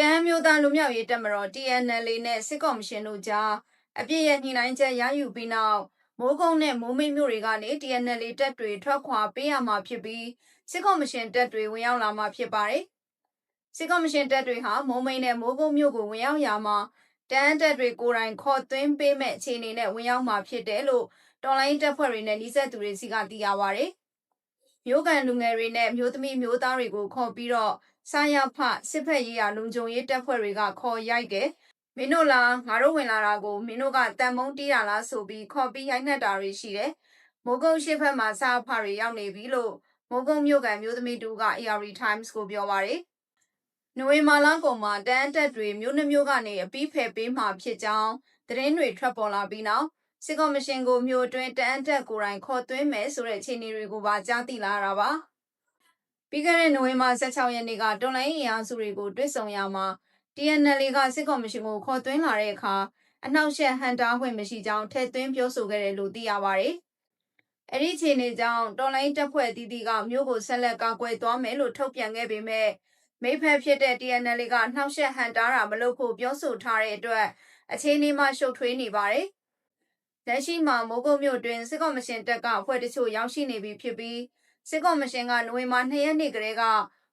တန်းမျိုးသားလူမျိုးရေးတက်မတော် TNL နဲ့စစ်ကော်မရှင်တို့ကြားအပြည့်ရဲ့ညှိနှိုင်းချက်ရယူပြီးနောက်မိုးကုတ်နဲ့မိုးမိတ်မြို့တွေကနေ TNL တက်တွေထွက်ခွာပေးရမှာဖြစ်ပြီးစစ်ကော်မရှင်တက်တွေဝင်ရောက်လာမှာဖြစ်ပါတယ်။စစ်ကော်မရှင်တက်တွေဟာမိုးမိတ်နဲ့မိုးကုတ်မြို့ကိုဝင်ရောက်ရာမှာတန်းတက်တွေကိုယ်တိုင်ခေါ်သွင်းပေးမဲ့အခြေအနေနဲ့ဝင်ရောက်မှာဖြစ်တယ်လို့တော်လိုင်းတပ်ဖွဲ့တွေနဲ့နှိစက်သူတွေစီကသိရပါဗျ။ မြို့ကန်လူငယ်တွေနဲ့မြို့သမီးမြို့သားတွေကိုခေါ်ပြီးတော့စာရဖစစ်ဖက်ရေးရာလုံခြုံရေးတပ်ဖွဲ့တွေကခေါ်ရိုက်တယ်မင်းတို့လားငါတို့ဝင်လာတာကိုမင်းတို့ကတန်မုံတီးတာလားဆိုပြီးခေါ်ပြီးရိုက်နှက်တာတွေရှိတယ်မိုးကုတ်ရှိဖက်မှာစာဖတွေရောက်နေပြီလို့မိုးကုတ်မြို့ကန်မြို့သမီးတူက AR Times ကိုပြောပါတယ်နိုဝင်ဘာလကုန်မှာတန်းတက်တွေမြို့နှမျိုးကနေအပီးဖယ်ပေးမှဖြစ်ကြောင်းသတင်းတွေထွက်ပေါ်လာပြီးနောက် စစ်ကော်မရှင်ကိုမြို့အတွင်းတန်းတက်ကိုယ်တိုင်ခေါ်သွင်းမယ်ဆိုတဲ့အခြေအနေတွေကိုပါကြားသိလာရတာပါပြီးခဲ့တဲ့နိုဝင်ဘာ16ရက်နေ့ကတော်လိုင်းအင်အားစုတွေကိုတွေ့ဆုံရမှာ TNL ကစစ်ကော်မရှင်ကိုခေါ်သွင်းလာတဲ့အခါအနှောက်အယှက်ဟန်တားခွင့်မရှိကြောင်းထည့်သွင်းပြောဆိုခဲ့တယ်လို့သိရပါတယ်။အဲ့ဒီအခြေအနေကြောင့်တော်လိုင်းတပ်ဖွဲ့အသီးသီးကမြို့ကိုဆက်လက်ကာကွယ်သွားမယ်လို့ထုတ်ပြန်ခဲ့ပေမဲ့မိဖက်ဖြစ်တဲ့ TNL ကနှောက်ယှက်ဟန်တားတာမလုပ်ဖို့ပြောဆိုထားတဲ့အတွက်အခြေအနေမှရှုပ်ထွေးနေပါတယ်။ လက်ရှိမှာမိုးကုတ်မြို့တွင်စစ်ကော်မရှင်တပ်ကအဖွဲ့တချို့ရောက်ရှိနေပြီဖြစ်ပြီးစစ်ကော်မရှင်ကနိုဝင်ဘာ2ရက်နေ့ကတည်းက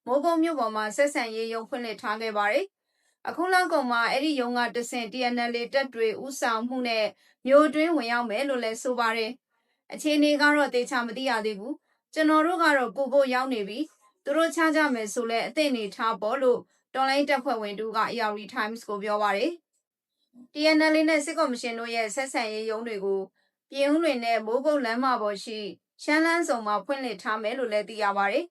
မိုးကုတ်မြို့ပေါ်မှာဆက်ဆံရေးရုံးဖွင့်လှစ်ထားခဲ့ပါတယ်။အခုလောက်ကုန်မှာအဲ့ဒီရုံးကတဆင့် TNL တပ်တွေဥဆောင်မှုနဲ့မြို့တွင်းဝင်ရောက်မယ်လို့လည်းဆိုပါတယ်။အခြေအနေကတော့တေချာမသိရသေးဘူး။ကျွန်တော်တို့ကတော့ကိုဖို့ရောက်နေပြီ။သူတို့ချကြမယ်ဆိုလဲအသိနေထားပေါ်လို့တော်လိုင်းတပ်ဖွဲ့ဝင်တူက AR Times ကိုပြောပါတယ်။ TNL နဲ့စစ်ကော်မရှင်တို့ရဲ့ဆက်ဆံရေးရုံးတွေကိုပြည်ဦးလွင်နဲ့မိုးကုတ်လမ်းမပေါ်ရှိရှမ်းလန်းဆောင်မှာဖွင့်လှစ်ထားမယ်လို့လည်းသိရပါတယ်